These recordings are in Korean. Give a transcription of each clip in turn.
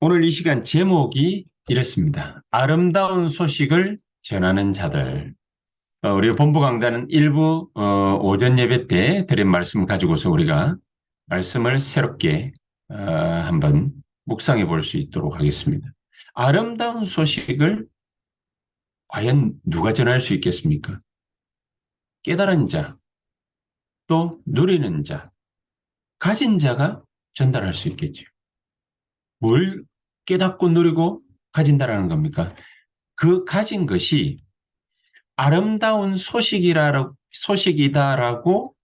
오늘 이 시간 제목이 이렇습니다. 아름다운 소식을 전하는 자들. 어, 우리 본부 강단은 일부 어, 오전 예배 때 드린 말씀 가지고서 우리가 말씀을 새롭게 어, 한번 묵상해 볼 수 있도록 하겠습니다. 아름다운 소식을 과연 누가 전할 수 있겠습니까? 깨달은 자, 또 누리는 자, 가진 자가 전달할 수 있겠죠. 뭘 깨닫고 누리고 가진다라는 겁니까? 그 가진 것이 아름다운 소식이라, 소식이다라고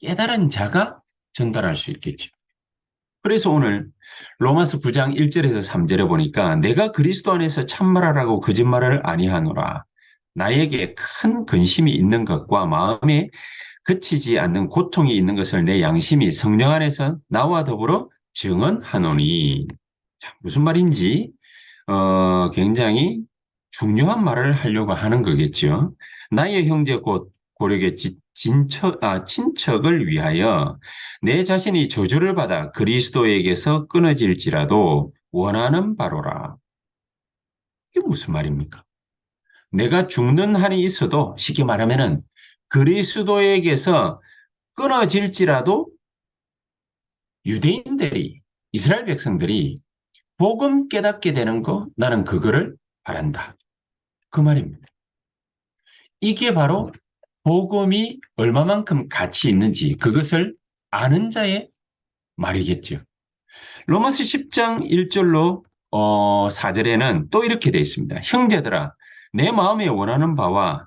깨달은 자가 전달할 수 있겠죠. 그래서 오늘 로마서 9장 1절에서 3절에 보니까 내가 그리스도 안에서 참말하라고 거짓말을 아니하노라. 나에게 큰 근심이 있는 것과 마음에 그치지 않는 고통이 있는 것을 내 양심이 성령 안에서 나와 더불어 증언하노니. 자, 무슨 말인지 어, 굉장히 중요한 말을 하려고 하는 거겠죠. 나의 형제 곧 고력의 지- 진척, 아, 친척을 위하여 내 자신이 저주를 받아 그리스도에게서 끊어질지라도 원하는 바로라. 이게 무슨 말입니까? 내가 죽는 한이 있어도 쉽게 말하면은 그리스도에게서 끊어질지라도 유대인들이 이스라엘 백성들이 복음 깨닫게 되는 거 나는 그거를 바란다. 그 말입니다. 이게 바로 복음이 얼마만큼 가치 있는지 그것을 아는 자의 말이겠죠. 로마서 10장 1절로 어, 4절에는 또 이렇게 되어 있습니다. 형제들아 내 마음에 원하는 바와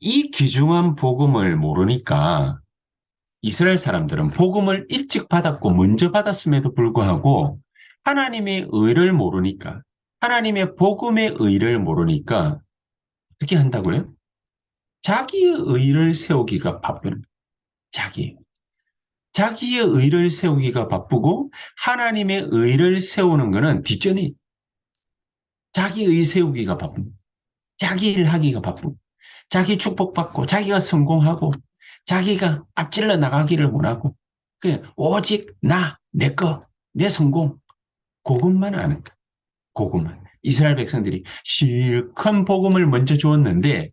이 귀중한 복음을 모르니까 이스라엘 사람들은 복음을 일찍 받았고 먼저 받았음에도 불구하고 하나님의 의를 모르니까 하나님의 복음의 의를 모르니까 어떻게 한다고요? 자기의 의를 세우기가 바쁜 자기 자기의 의를 세우기가 바쁘고 하나님의 의를 세우는 것은 뒷전이 자기 의 세우기가 바쁜 자기 일 하기가 바쁘고 자기 축복받고 자기가 성공하고 자기가 앞질러 나가기를 원하고 그냥 오직 나, 내 거, 내 성공 그것만 아는 거 그것만 이스라엘 백성들이 실컷 복음을 먼저 주었는데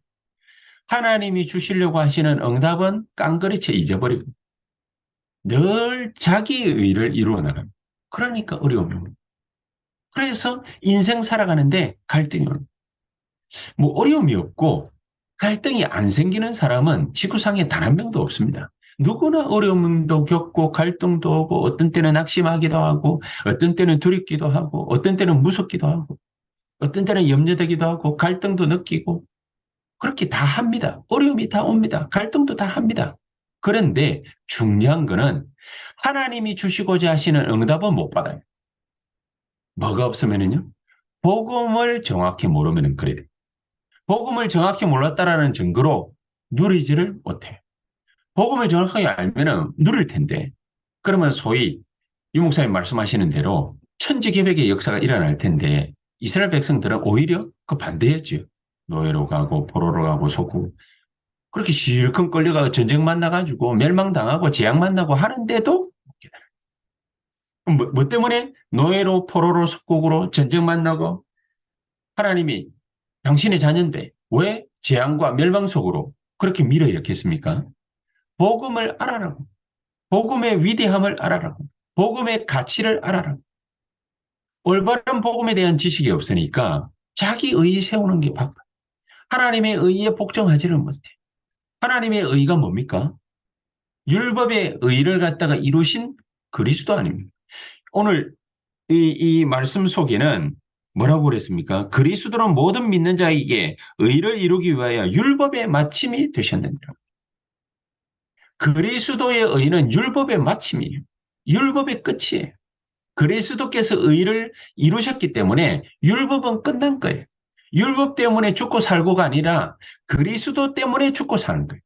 하나님이 주시려고 하시는 응답은 깡그리쳐 잊어버리고 늘 자기 의를 이루어 나갑니다. 그러니까 어려움이 옵니다. 그래서 인생 살아가는데 갈등이 옵니다. 뭐 어려움이 없고 갈등이 안 생기는 사람은 지구상에 단 한 명도 없습니다. 누구나 어려움도 겪고 갈등도 오고 어떤 때는 낙심하기도 하고 어떤 때는 두렵기도 하고 어떤 때는 무섭기도 하고 어떤 때는 염려되기도 하고 갈등도 느끼고 그렇게 다 합니다. 어려움이 다 옵니다. 갈등도 다 합니다. 그런데 중요한 거는 하나님이 주시고자 하시는 응답은 못 받아요. 뭐가 없으면은요? 복음을 정확히 모르면 그래요. 복음을 정확히 몰랐다라는 증거로 누리지를 못해요. 복음을 정확하게 알면은 누릴 텐데 그러면 소위 유 목사님 말씀하시는 대로 천지개벽의 역사가 일어날 텐데 이스라엘 백성들은 오히려 그 반대였죠. 노예로 가고 포로로 가고 속고 그렇게 실컷 끌려가고 전쟁 만나가지고 멸망당하고 재앙 만나고 하는데도 뭐, 뭐 때문에 노예로 포로로 속국으로 전쟁 만나고 하나님이 당신의 자녀인데 왜 재앙과 멸망 속으로 그렇게 밀어넣겠습니까? 복음을 알아라고. 복음의 위대함을 알아라고. 복음의 가치를 알아라고. 올바른 복음에 대한 지식이 없으니까 자기 의 세우는 게 바빠. 하나님의 의에 복종하지를 못해. 하나님의 의가 뭡니까? 율법의 의를 갖다가 이루신 그리스도 아닙니까? 오늘 이, 이 말씀 속에는 뭐라고 그랬습니까? 그리스도로 모든 믿는 자에게 의를 이루기 위하여 율법의 마침이 되셨느니라. 그리스도의 의는 율법의 마침이에요. 율법의 끝이에요. 그리스도께서 의를 이루셨기 때문에 율법은 끝난 거예요. 율법 때문에 죽고 살고가 아니라 그리스도 때문에 죽고 사는 거예요.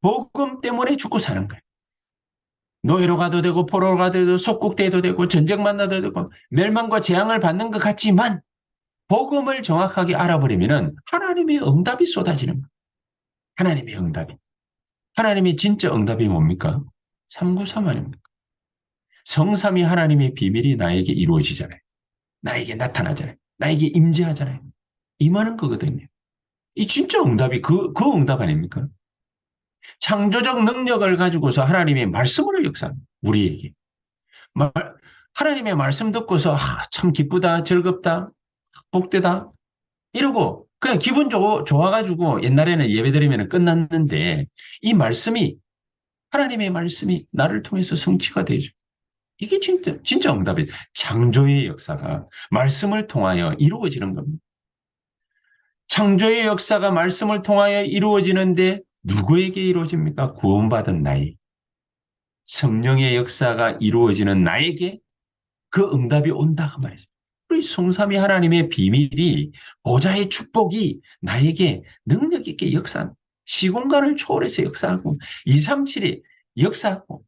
복음 때문에 죽고 사는 거예요. 노예로 가도 되고 포로로 가도 되고 속국돼도 되고 전쟁 만나도 되고 멸망과 재앙을 받는 것 같지만 복음을 정확하게 알아버리면 하나님의 응답이 쏟아지는 거예요. 하나님의 응답이. 하나님의 진짜 응답이 뭡니까? 393 아닙니까? 성삼이 하나님의 비밀이 나에게 이루어지잖아요. 나에게 나타나잖아요. 나에게 임재하잖아요. 임하는 거거든요. 이 진짜 응답이 그, 그 응답 아닙니까? 창조적 능력을 가지고서 하나님의 말씀으로 역사합니다. 우리에게. 말, 하나님의 말씀 듣고서 아, 참 기쁘다, 즐겁다, 복되다 이러고 그냥 기분 좋, 좋아가지고 옛날에는 예배드리면 끝났는데 이 말씀이 하나님의 말씀이 나를 통해서 성취가 되죠. 이게 진짜 진짜 응답이에요. 창조의 역사가 말씀을 통하여 이루어지는 겁니다. 창조의 역사가 말씀을 통하여 이루어지는데 누구에게 이루어집니까? 구원받은 나이. 성령의 역사가 이루어지는 나에게 그 응답이 온다 그 말이죠. 우리 성삼위 하나님의 비밀이 보좌의 축복이 나에게 능력 있게 역사, 시공간을 초월해서 역사하고 237이 역사하고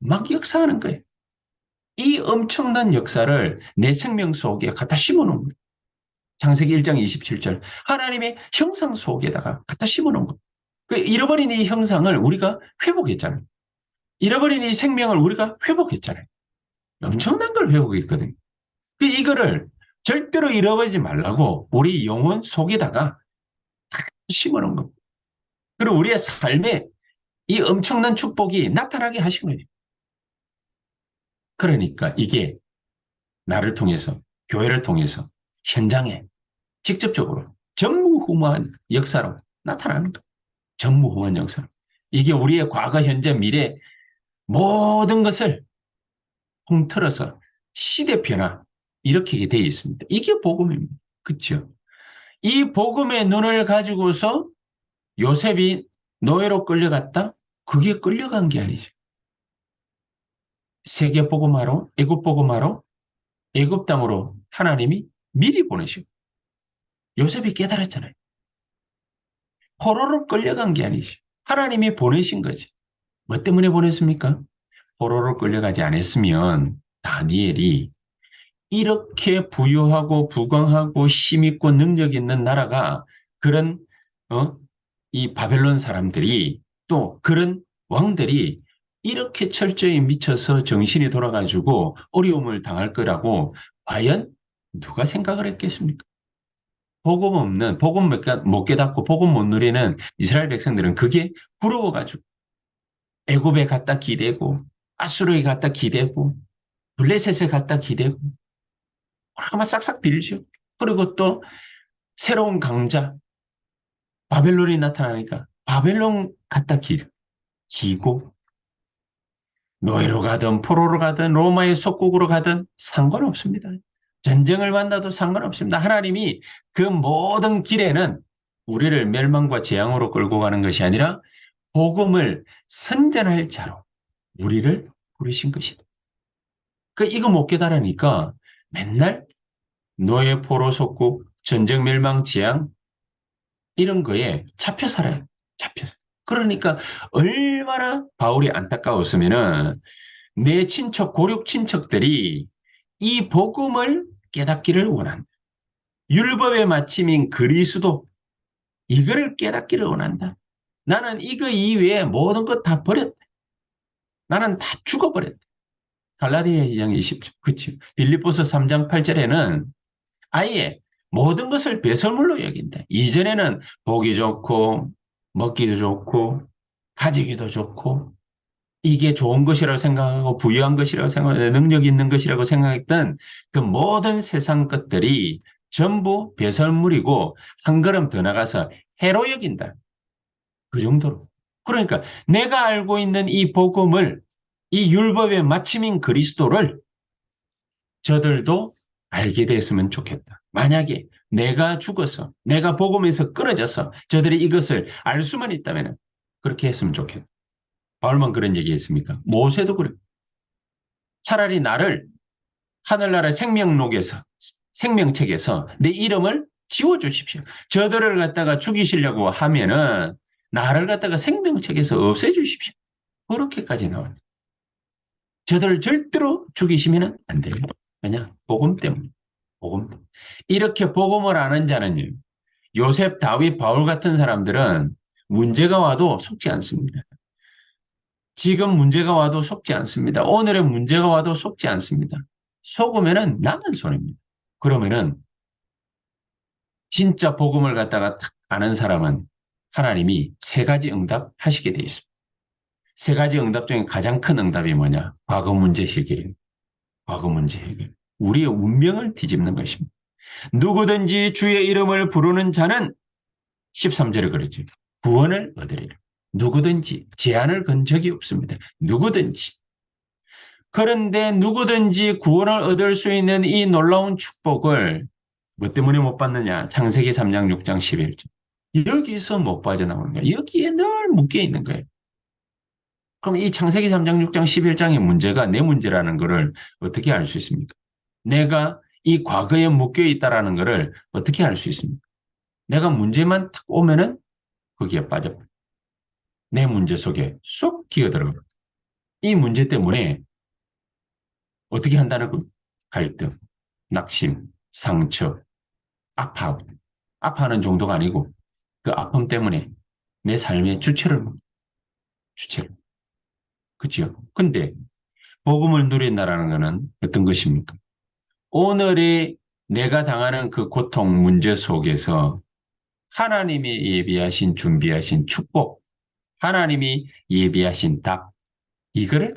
막 역사하는 거예요. 이 엄청난 역사를 내 생명 속에 갖다 심어놓은 거예요. 창세기 1장 27절 하나님의 형상 속에다가 갖다 심어놓은 거예요. 그 잃어버린 이 형상을 우리가 회복했잖아요. 잃어버린 이 생명을 우리가 회복했잖아요. 엄청난 걸 회복했거든요. 그 이거를 절대로 잃어버리지 말라고 우리 영혼 속에다가 심어놓은 겁니다. 그리고 우리의 삶에 이 엄청난 축복이 나타나게 하신 거예요. 그러니까 이게 나를 통해서 교회를 통해서 현장에 직접적으로 전무후무한 역사로 나타나는 것. 전무후무한 역사로. 이게 우리의 과거, 현재, 미래 모든 것을 통틀어서 시대 변화 이렇게 되어 있습니다. 이게 복음입니다. 그렇죠? 이 복음의 눈을 가지고서 요셉이 노예로 끌려갔다? 그게 끌려간 게 아니죠. 세계 복음하러 애굽 복음하러 애굽 땅으로 하나님이 미리 보내시고 요셉이 깨달았잖아요. 포로로 끌려간 게 아니지. 하나님이 보내신 거지. 뭐 때문에 보냈습니까? 포로로 끌려가지 않았으면 다니엘이 이렇게 부유하고 부강하고 힘있고 능력 있는 나라가 그런 어? 이 바벨론 사람들이 또 그런 왕들이 이렇게 철저히 미쳐서 정신이 돌아가지고 어려움을 당할 거라고 과연 누가 생각을 했겠습니까? 복음 없는, 복음 못 깨닫고 복음 못 누리는 이스라엘 백성들은 그게 부러워가지고 애굽에 갖다 기대고 아수르에 갖다 기대고 블레셋에 갖다 기대고 아마 싹싹 빌죠. 그리고 또 새로운 강자 바벨론이 나타나니까 바벨론 갖다 기, 기고 노예로 가든 포로로 가든 로마의 속국으로 가든 상관없습니다. 전쟁을 만나도 상관없습니다. 하나님이 그 모든 길에는 우리를 멸망과 재앙으로 끌고 가는 것이 아니라 복음을 선전할 자로 우리를 부르신 것이다. 그 이거 못 깨달으니까 맨날 노예 포로 속국 전쟁 멸망 재앙 이런 거에 잡혀 살아요. 잡혀. 그러니까 얼마나 바울이 안타까웠으면은 내 친척 고륙 친척들이 이 복음을 깨닫기를 원한다. 율법의 마침인 그리스도 이거를 깨닫기를 원한다. 나는 이거 이외에 모든 것 다 버렸다. 나는 다 죽어버렸다. 갈라디아 2장 20절. 그치. 빌리포스 3장 8절에는 아예 모든 것을 배설물로 여긴다. 이전에는 보기 좋고 먹기도 좋고 가지기도 좋고 이게 좋은 것이라고 생각하고 부유한 것이라고 생각하고 능력 있는 것이라고 생각했던 그 모든 세상 것들이 전부 배설물이고 한 걸음 더 나가서 해로 여긴다. 그 정도로. 그러니까 내가 알고 있는 이 복음을 이 율법의 마침인 그리스도를 저들도 알게 됐으면 좋겠다. 만약에 내가 죽어서 내가 복음에서 끊어져서 저들이 이것을 알 수만 있다면 그렇게 했으면 좋겠다. 바울만 그런 얘기 했습니까? 모세도 그래. 차라리 나를 하늘나라 생명록에서 생명책에서 내 이름을 지워 주십시오. 저들을 갖다가 죽이시려고 하면은 나를 갖다가 생명책에서 없애 주십시오. 그렇게까지 나와요. 저들을 절대로 죽이시면 안 돼요. 왜냐? 복음 때문에. 복음 때문에. 이렇게 복음을 아는 자는요. 요셉, 다윗, 바울 같은 사람들은 문제가 와도 속지 않습니다. 지금 문제가 와도 속지 않습니다. 오늘의 문제가 와도 속지 않습니다. 속으면은 남은 손입니다. 그러면은 진짜 복음을 갖다가 딱 아는 사람은 하나님이 세 가지 응답 하시게 돼 있습니다. 세 가지 응답 중에 가장 큰 응답이 뭐냐? 과거 문제 해결. 과거 문제 해결. 우리의 운명을 뒤집는 것입니다. 누구든지 주의 이름을 부르는 자는 13절에 그랬죠. 구원을 얻으리라. 누구든지 제한을 건 적이 없습니다. 누구든지. 그런데 누구든지 구원을 얻을 수 있는 이 놀라운 축복을 뭐 때문에 못 받느냐? 창세기 3장, 6장, 11절. 여기서 못 빠져나오는 거예요. 여기에 늘 묶여 있는 거예요. 그럼 이 창세기 3장, 6장, 11장의 문제가 내 문제라는 것을 어떻게 알 수 있습니까? 내가 이 과거에 묶여 있다라는 것을 어떻게 알 수 있습니까? 내가 문제만 탁 오면은 거기에 빠져. 내 문제 속에 쏙 기어들어가. 이 문제 때문에 어떻게 한다는 거? 갈등, 낙심, 상처, 아파하고. 아파하는 정도가 아니고 그 아픔 때문에 내 삶의 주체를 주체를 그치요? 근데 복음을 누린다라는 것은 어떤 것입니까? 오늘의 내가 당하는 그 고통 문제 속에서 하나님이 예비하신 준비하신 축복, 하나님이 예비하신 답, 이거를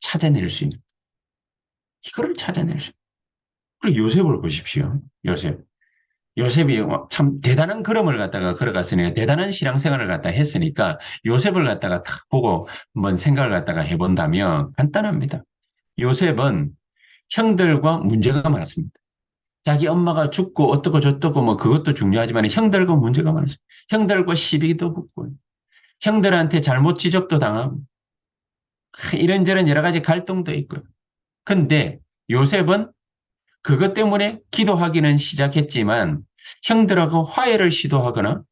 찾아낼 수 있는, 이거를 찾아낼 수 있는. 그리고 요셉을 보십시오. 요셉. 요셉이 참 대단한 걸음을 갖다가 걸어갔으니까 대단한 신앙생활을 갖다 했으니까 요셉을 갖다가 탁 보고 한번 생각을 갖다가 해본다면 간단합니다. 요셉은 형들과 문제가 많았습니다. 자기 엄마가 죽고 어떻고 저떻고 뭐 그것도 중요하지만 형들과 문제가 많았어요. 형들과 시비도 붙고 형들한테 잘못 지적도 당하고 이런저런 여러 가지 갈등도 있고요. 근데 요셉은 그것 때문에 기도하기는 시작했지만 형들하고 화해를 시도하거나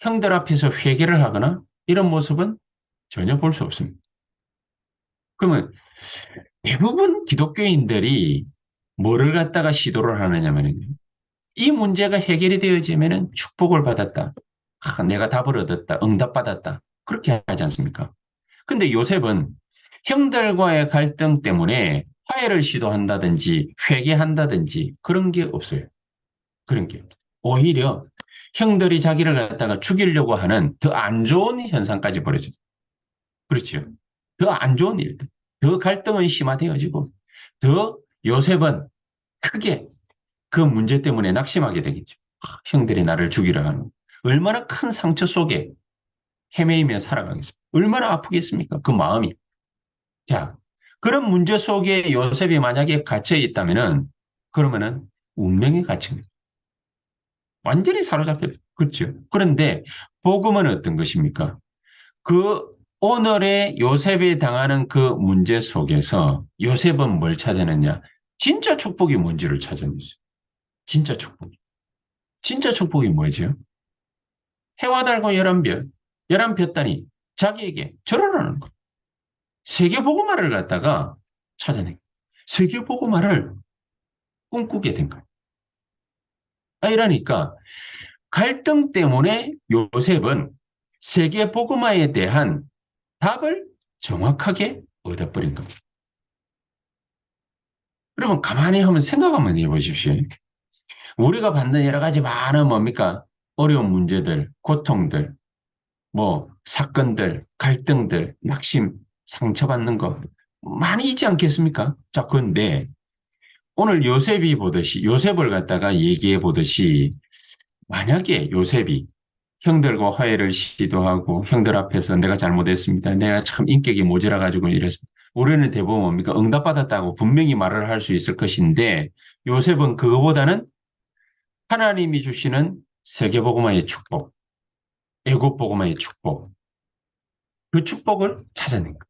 형들 앞에서 회개를 하거나 이런 모습은 전혀 볼 수 없습니다. 그러면 대부분 기독교인들이 뭐를 갖다가 시도를 하느냐면요. 이 문제가 해결이 되어지면 축복을 받았다. 아, 내가 답을 얻었다. 응답받았다. 그렇게 하지 않습니까? 근데 요셉은 형들과의 갈등 때문에 화해를 시도한다든지 회개한다든지 그런 게 없어요. 그런 게 오히려 형들이 자기를 갖다가 죽이려고 하는 더 안 좋은 현상까지 벌어져요. 그렇죠. 더 안 좋은 일들, 더 갈등은 심화되어지고 더 요셉은 크게 그 문제 때문에 낙심하게 되겠죠. 형들이 나를 죽이려 하는 얼마나 큰 상처 속에 헤매이며 살아가겠습니까? 얼마나 아프겠습니까? 그 마음이. 자, 그런 문제 속에 요셉이 만약에 갇혀 있다면은 그러면은 갇힌 거예요. 완전히 사로잡혀. 그렇죠. 그런데 복음은 어떤 것입니까? 그 오늘의 요셉이 당하는 그 문제 속에서 요셉은 뭘 찾아냈냐? 진짜 축복이 뭔지를 찾아냈어요. 진짜 축복. 진짜 축복이 뭐죠? 해와 달과 열한 별, 열한 볕단이 자기에게 절하라는 것. 세계보고마를 갖다가 찾아낸 세계보고마를 꿈꾸게 된 거예요. 아, 이러니까 갈등 때문에 요셉은 세계보고마에 대한 답을 정확하게 얻어버린 겁니다. 여러분 가만히 한번 생각 한번 해보십시오. 우리가 받는 여러 가지 많은 뭡니까? 어려운 문제들, 고통들, 뭐 사건들, 갈등들, 낙심, 상처받는 거 많이 있지 않겠습니까? 자, 그런데 오늘 요셉이 보듯이 요셉을 갖다가 얘기해 보듯이 만약에 요셉이 형들과 화해를 시도하고 형들 앞에서 내가 잘못했습니다. 내가 참 인격이 모자라 가지고 이래서 우리는 대부분 뭡니까? 응답받았다고 분명히 말을 할 수 있을 것인데 요셉은 그거보다는 하나님이 주시는 세계복음화의 축복, 애국복음화의 축복, 그 축복을 찾아낸 거예요.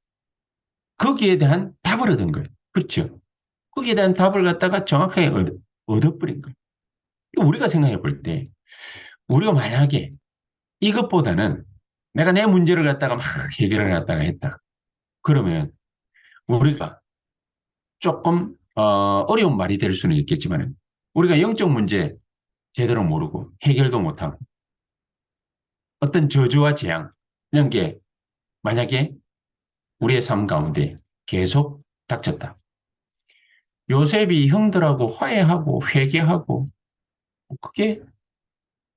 거기에 대한 답을 얻은 거예요. 그렇죠? 거기에 대한 답을 갖다가 정확하게 얻, 얻어버린 거예요. 우리가 생각해 볼 때, 우리가 만약에 이것보다는 내가 내 문제를 갖다가 막 해결을 갖다가 했다. 그러면 우리가 조금 어, 어려운 말이 될 수는 있겠지만 우리가 영적 문제 제대로 모르고 해결도 못하고 어떤 저주와 재앙 이런 게 만약에 우리의 삶 가운데 계속 닥쳤다. 요셉이 형들하고 화해하고 회개하고 그게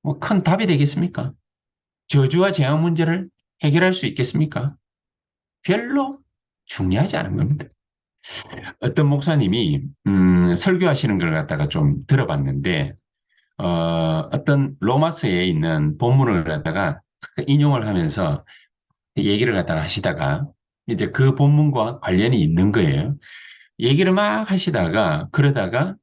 뭐 큰 답이 되겠습니까? 저주와 재앙 문제를 해결할 수 있겠습니까? 별로 중요하지 않은 겁니다. 어떤 목사님이 음, 설교하시는 걸 갖다가 좀 들어봤는데 어, 어떤 로마서에 있는 본문을 갖다가 인용을 하면서 얘기를 갖다가 하시다가 이제 그 본문과 관련이 있는 거예요. 얘기를 막 하시다가 그러다가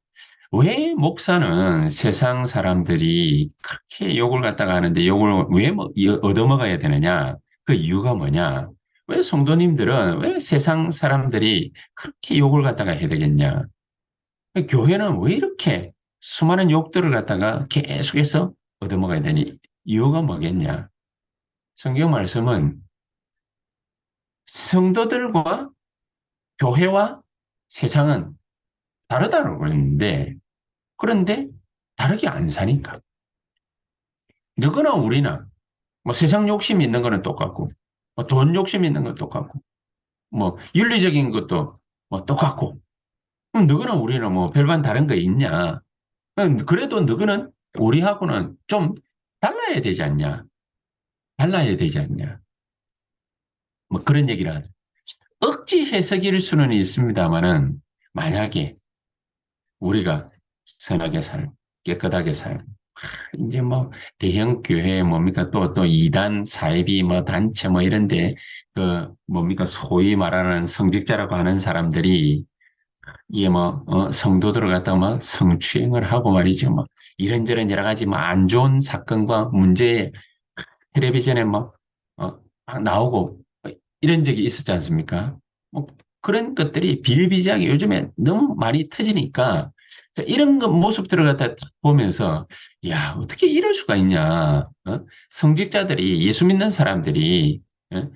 왜 목사는 세상 사람들이 그렇게 욕을 갖다가 하는데 욕을 왜 뭐, 얻어먹어야 되느냐? 그 이유가 뭐냐? 왜 성도님들은 왜 세상 사람들이 그렇게 욕을 갖다가 해야 되겠냐? 교회는 왜 이렇게 수많은 욕들을 갖다가 계속해서 얻어먹어야 되니? 이유가 뭐겠냐? 성경 말씀은 성도들과 교회와 세상은 다르다고 그랬는데 그런데 다르게 안 사니까. 너거나 우리나 뭐 세상 욕심 있는 거는 똑같고 뭐 돈 욕심 있는 건 똑같고 뭐 윤리적인 것도 뭐 똑같고 그럼 너거나 우리는 뭐 별반 다른 거 있냐? 그래도 너거는 우리하고는 좀 달라야 되지 않냐? 달라야 되지 않냐? 뭐 그런 얘기를 하죠. 억지 해석일 수는 있습니다만은 만약에 우리가 선하게 살, 깨끗하게 살, 이제 뭐 대형 교회 뭡니까 또또 이단 사이비 뭐 단체 뭐 이런데 그 뭡니까 소위 말하는 성직자라고 하는 사람들이 이게 뭐 어, 성도들을 갖다가 뭐 성추행을 하고 말이죠 뭐 이런저런 여러 가지 뭐안 좋은 사건과 문제 텔레비전에 뭐 어, 나오고 이런 적이 있었지 않습니까? 뭐 그런 것들이 비일비재하게 요즘에 너무 많이 터지니까 이런 모습들을 갖다 보면서 야 어떻게 이럴 수가 있냐 어? 성직자들이 예수 믿는 사람들이 어?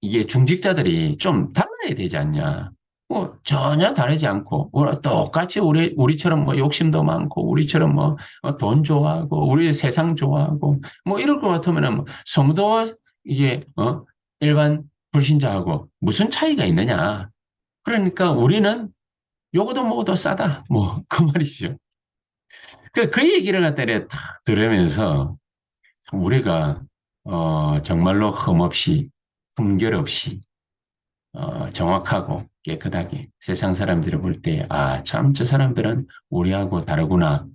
이게 중직자들이 좀 달라야 되지 않냐 뭐 전혀 다르지 않고 똑같이 우리 우리처럼 뭐 욕심도 많고 우리처럼 뭐돈 어, 좋아하고 우리 세상 좋아하고 뭐 이럴 것 같으면은 뭐 성도와 이게 어 일반 불신자하고 무슨 차이가 있느냐 그러니까 우리는 요거도 뭐도 싸다. 뭐, 그 말이죠. 그, 그 얘기를 갖다 딱 들으면서 우리가, 어, 정말로 흠없이, 흠결 없이, 어, 정확하고 깨끗하게 세상 사람들을 볼 때, 아, 참, 저 사람들은 우리하고 다르구나.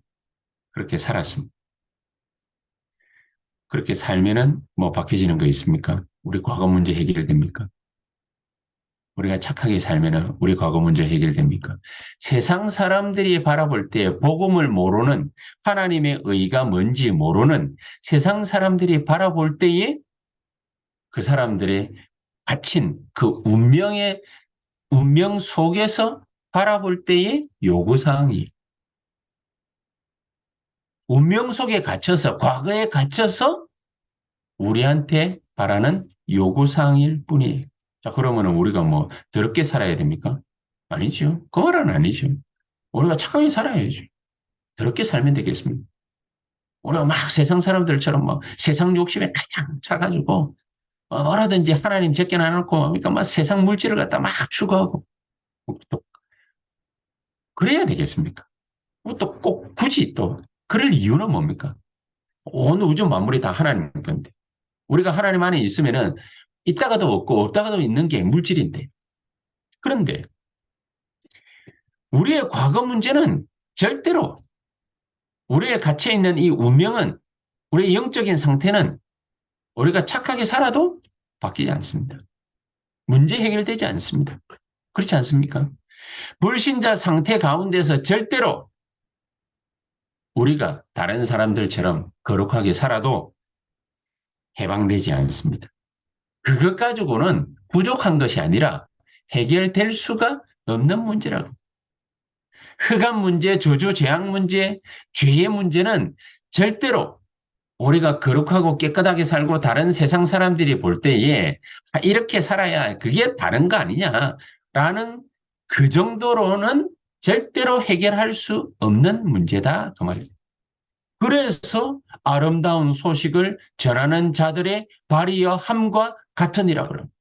그렇게 살았습니다. 그렇게 살면은 뭐 바뀌어지는 거 있습니까? 우리 과거 문제 해결됩니까? 우리가 착하게 살면 우리 과거 문제 해결됩니까? 세상 사람들이 바라볼 때 복음을 모르는 하나님의 의가 뭔지 모르는 세상 사람들이 바라볼 때에 그 사람들의 갇힌 그 운명의 운명 속에서 바라볼 때의 요구사항이 운명 속에 갇혀서 과거에 갇혀서 우리한테 바라는 요구사항일 뿐이에요. 자, 그러면 우리가 뭐 더럽게 살아야 됩니까? 아니죠. 그 말은 아니죠. 우리가 착하게 살아야죠. 더럽게 살면 되겠습니다. 우리가 막 세상 사람들처럼 막 세상 욕심에 가냥 차가지고 뭐라든지 하나님 제껴놔놓고 뭡니까? 막 세상 물질을 갖다 막 추구하고 또 그래야 되겠습니까? 뭐 또꼭 굳이 또 그럴 이유는 뭡니까? 온 우주 만물이 다 하나님 건데 우리가 하나님 안에 있으면은 있다가도 없고 없다가도 있는 게 물질인데. 그런데 우리의 과거 문제는 절대로 우리의 갇혀 있는 이 운명은 우리의 영적인 상태는 우리가 착하게 살아도 바뀌지 않습니다. 문제 해결되지 않습니다. 그렇지 않습니까? 불신자 상태 가운데서 절대로 우리가 다른 사람들처럼 거룩하게 살아도 해방되지 않습니다. 그것 가지고는 부족한 것이 아니라 해결될 수가 없는 문제라고. 흑암 문제, 저주, 재앙 문제, 죄의 문제는 절대로 우리가 거룩하고 깨끗하게 살고 다른 세상 사람들이 볼 때에 아, 이렇게 살아야 그게 다른 거 아니냐라는 그 정도로는 절대로 해결할 수 없는 문제다 그 말입니다. 그래서 아름다운 소식을 전하는 자들의 발이여 함과 같으니라 그럽니다.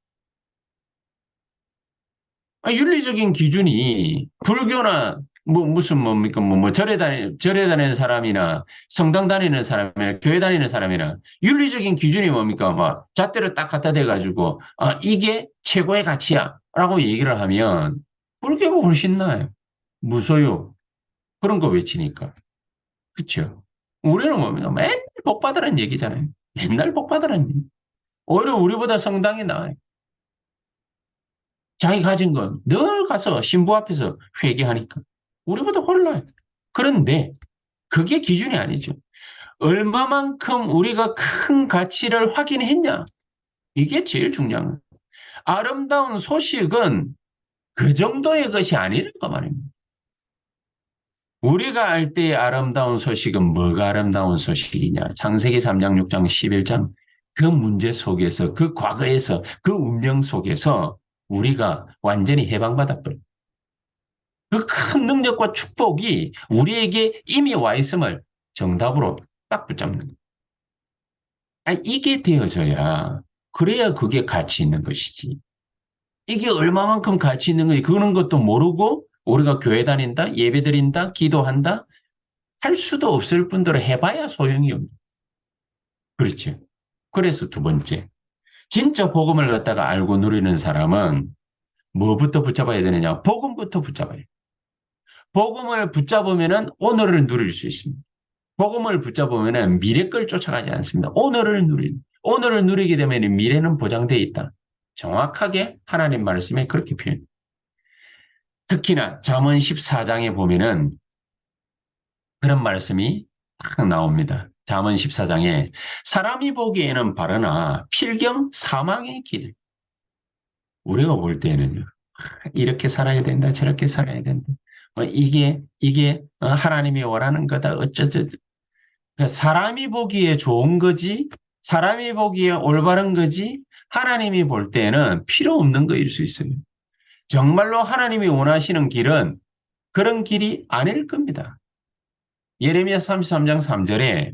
아, 윤리적인 기준이 불교나 뭐 무슨 뭡니까 뭐, 뭐 절에 다니 절에 다니는 사람이나 성당 다니는 사람이나 교회 다니는 사람이나 윤리적인 기준이 뭡니까 막 잣대를 딱 갖다 대 가지고 아 이게 최고의 가치야라고 얘기를 하면 불교가 훨씬 나아요. 무소유 그런 거 외치니까 그렇죠. 우리는 뭡니까 맨날 복 받으라는 얘기잖아요. 맨날 복 받으라는 얘기. 오히려 우리보다 성당이 나아요. 자기 가진 건 늘 가서 신부 앞에서 회개하니까. 우리보다 훨라요. 그런데 그게 기준이 아니죠. 얼마만큼 우리가 큰 가치를 확인했냐. 이게 제일 중요한 거예요. 아름다운 소식은 그 정도의 것이 아니라고 말입니다. 우리가 알 때의 아름다운 소식은 뭐가 아름다운 소식이냐. 창세기 3장, 6장, 11장 그 문제 속에서 그 과거에서 그 운명 속에서 우리가 완전히 해방받았거든요. 그 큰 능력과 축복이 우리에게 이미 와 있음을 정답으로 딱 붙잡는 거예요. 아, 이게 되어져야 그래야 그게 가치 있는 것이지. 이게 얼마만큼 가치 있는 거지 그런 것도 모르고 우리가 교회 다닌다, 예배 드린다, 기도한다 할 수도 없을 뿐더러 해봐야 소용이 없는 그렇죠. 그래서 두 번째, 진짜 복음을 갖다가 알고 누리는 사람은 뭐부터 붙잡아야 되느냐? 복음부터 붙잡아야 돼. 복음을 붙잡으면 오늘을 누릴 수 있습니다. 복음을 붙잡으면 미래 걸 쫓아가지 않습니다. 오늘을 누리 오늘을 누리게 되면 미래는 보장되어 있다. 정확하게 하나님 말씀에 그렇게 표현. 특히나 잠언 14장에 보면은 그런 말씀이 딱 나옵니다. 잠언 14장에 사람이 보기에는 바르나 필경 사망의 길. 우리가 볼 때는요. 이렇게 살아야 된다. 저렇게 살아야 된다. 어, 이게 이게 어, 하나님이 원하는 거다. 어쩌저 그러니까 사람이 보기에 좋은 거지, 사람이 보기에 올바른 거지, 하나님이 볼 때는 필요 없는 거일 수 있어요. 정말로 하나님이 원하시는 길은 그런 길이 아닐 겁니다. 예레미야 33장 3절에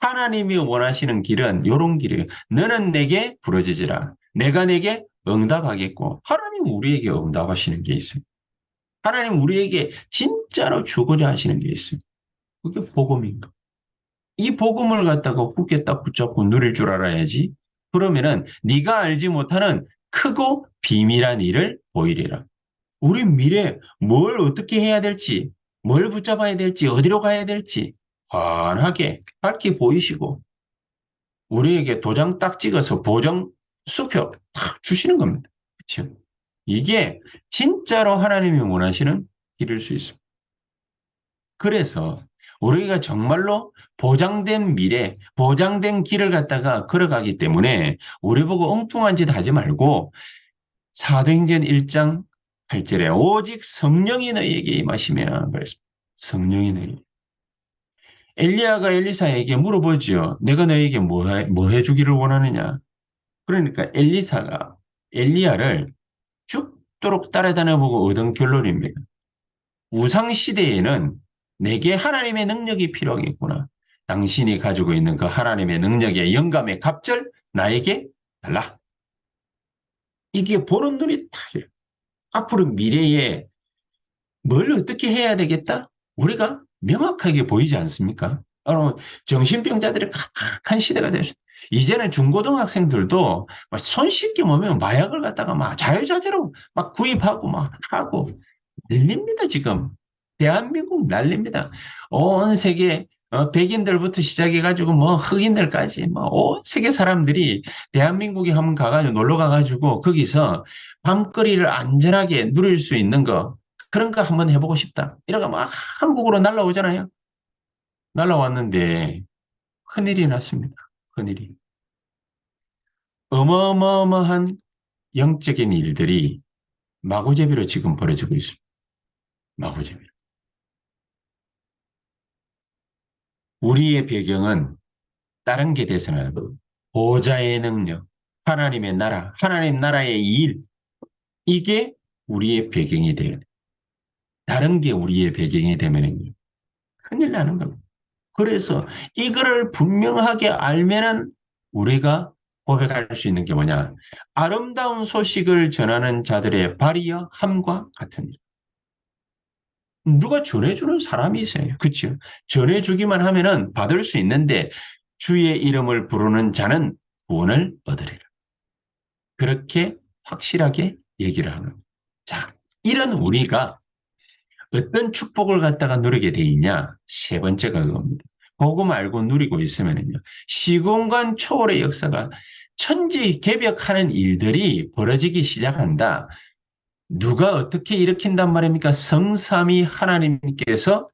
하나님이 원하시는 길은 이런 길이에요. 너는 내게 부러지지라. 내가 내게 응답하겠고 하나님 우리에게 응답하시는 게 있어요. 하나님 우리에게 진짜로 주고자 하시는 게 있어요. 그게 복음인가? 이 복음을 갖다가 굳게 딱 붙잡고 누릴 줄 알아야지. 그러면은 네가 알지 못하는 크고 비밀한 일을 보이리라. 우리 미래 뭘 어떻게 해야 될지, 뭘 붙잡아야 될지, 어디로 가야 될지 환하게 밝게 보이시고 우리에게 도장 딱 찍어서 보정 수표 딱 주시는 겁니다. 그렇죠? 이게 진짜로 하나님이 원하시는 길일 수 있습니다. 그래서 우리가 정말로 보장된 미래, 보장된 길을 갖다가 걸어가기 때문에 우리 보고 엉뚱한 짓 하지 말고 사도행전 1장 8절에 오직 성령이 너희에게 임하시면 그랬습니다. 성령이 너희 엘리야가 엘리사에게 물어보지요. 내가 너에게 뭐, 해, 뭐 해주기를 원하느냐? 그러니까 엘리사가 엘리야를 죽도록 따라다녀 보고 얻은 결론입니다. 우상 시대에는 내게 하나님의 능력이 필요하겠구나. 당신이 가지고 있는 그 하나님의 능력의 영감의 갑절 나에게 달라. 이게 보는 눈이 다 앞으로 미래에 뭘 어떻게 해야 되겠다? 우리가 명확하게 보이지 않습니까? 정신병자들이 가득한 시대가 됐어. 이제는 중고등학생들도 손쉽게 보면 마약을 갖다가 막 자유자재로 막 구입하고 막 하고 난립니다, 지금. 대한민국 난립니다. 온 세계 어, 백인들부터 시작해가지고 뭐 흑인들까지 뭐 온 세계 사람들이 대한민국에 한번 가가지고 놀러 가가지고 거기서 밤거리를 안전하게 누릴 수 있는 거 그런 거 한번 해보고 싶다. 이러가 막 한국으로 날라오잖아요. 날라왔는데 큰일이 났습니다. 큰일이 어마어마한 영적인 일들이 마구제비로 지금 벌어지고 있습니다. 마구제비로. 우리의 배경은 다른 게 대해서는 보좌의 능력, 하나님의 나라, 하나님 나라의 일 이게 우리의 배경이 돼야 다른 게 우리의 배경이 되면 큰일 나는 겁니다. 그래서 이거를 분명하게 알면은 우리가 고백할 수 있는 게 뭐냐. 아름다운 소식을 전하는 자들의 발이여 함과 같은 일. 누가 전해주는 사람이 있어요. 그렇죠? 전해주기만 하면은 받을 수 있는데 주의 이름을 부르는 자는 구원을 얻으리라. 그렇게 확실하게 얘기를 하는. 자, 이런 우리가 어떤 축복을 갖다가 누리게 돼 있냐? 세 번째가 그겁니다. 복음 알고 누리고 있으면요. 시공간 초월의 역사가 천지 개벽하는 일들이 벌어지기 시작한다. 누가 어떻게 일으킨단 말입니까? 성삼이 하나님께서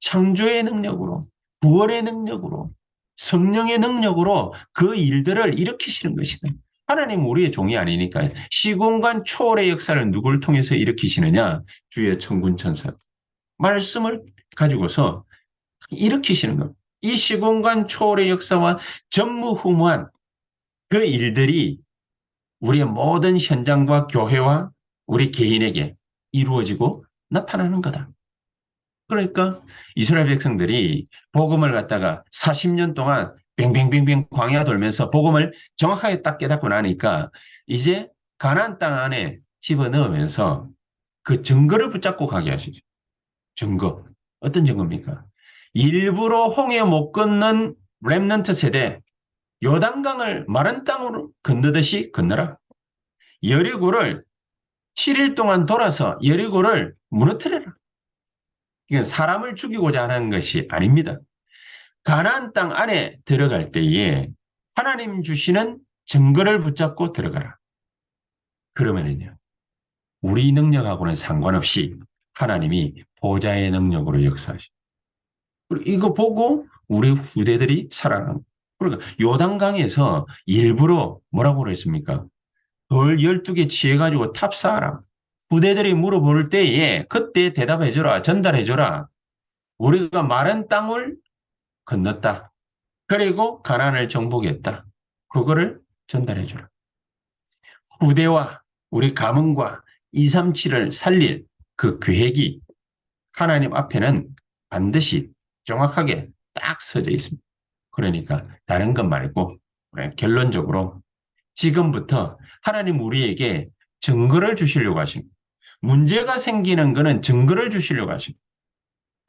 창조의 능력으로, 구원의 능력으로, 성령의 능력으로 그 일들을 일으키시는 것이다. 하나님 우리의 종이 아니니까 시공간 초월의 역사를 누구를 통해서 일으키시느냐? 주의 천군 천사. 말씀을 가지고서 일으키시는 겁니다. 이 시공간 초월의 역사와 전무후무한 그 일들이 우리의 모든 현장과 교회와 우리 개인에게 이루어지고 나타나는 거다. 그러니까 이스라엘 백성들이 복음을 갖다가 40년 동안 뱅뱅뱅뱅 광야 돌면서 복음을 정확하게 딱 깨닫고 나니까 이제 가나안 땅 안에 집어넣으면서 그 증거를 붙잡고 가게 하시죠. 증거. 어떤 증거입니까? 일부러 홍해 못 건넌 랩넌트 세대 요단강을 마른 땅으로 건너듯이 건너라. 여리고를 7일 동안 돌아서 여리고를 무너뜨려라. 이건 사람을 죽이고자 하는 것이 아닙니다. 가나안 땅 안에 들어갈 때에 하나님 주시는 증거를 붙잡고 들어가라. 그러면은요. 우리 능력하고는 상관없이 하나님이 보좌의 능력으로 역사하시. 이거 보고 우리 후대들이 살아난. 그러니까 요단강에서 일부러 뭐라고 그랬습니까? 돌 12개 취해가지고 탑사하라. 후대들이 물어볼 때에 그때 대답해줘라. 전달해줘라. 우리가 마른 땅을 건넜다. 그리고 가난을 정복했다. 그거를 전달해 주라. 후대와 우리 가문과 237을 살릴 그 계획이 하나님 앞에는 반드시 정확하게 딱 서져 있습니다. 그러니까 다른 것 말고 결론적으로 지금부터 하나님 우리에게 증거를 주시려고 하십니다. 문제가 생기는 것은 증거를 주시려고 하십니다.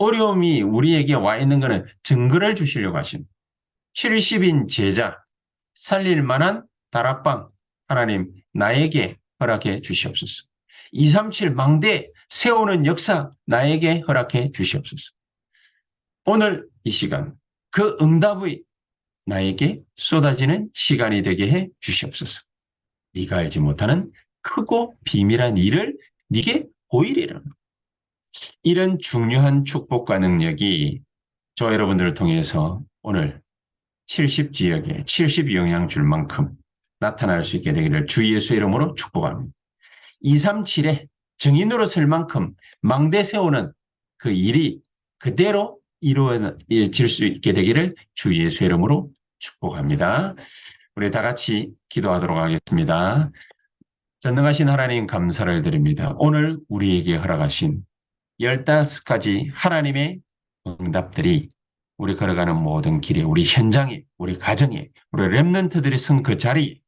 어려움이 우리에게 와 있는 것은 증거를 주시려고 하십니다. 70인 제자, 살릴 만한 다락방, 하나님 나에게 허락해 주시옵소서. 237 망대 세우는 역사 나에게 허락해 주시옵소서. 오늘 이 시간 그 응답의 나에게 쏟아지는 시간이 되게 해 주시옵소서. 네가 알지 못하는 크고 비밀한 일을 네게 보이리라. 이런 중요한 축복과 능력이 저 여러분들을 통해서 오늘 70지역에 70 영향 줄 만큼 나타날 수 있게 되기를 주 예수 이름으로 축복합니다. 237에 증인으로 쓸 만큼 망대 세우는 그 일이 그대로 이루어질 수 있게 되기를 주 예수 이름으로 축복합니다. 우리 다 같이 기도하도록 하겠습니다. 전능하신 하나님 감사를 드립니다. 오늘 우리에게 허락하신 15가지 하나님의 응답들이 우리 걸어가는 모든 길에 우리 현장에 우리 가정에 우리 랩런트들이 선 그 자리에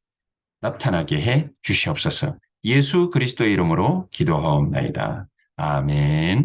나타나게 해 주시옵소서. 예수 그리스도의 이름으로 기도하옵나이다. 아멘.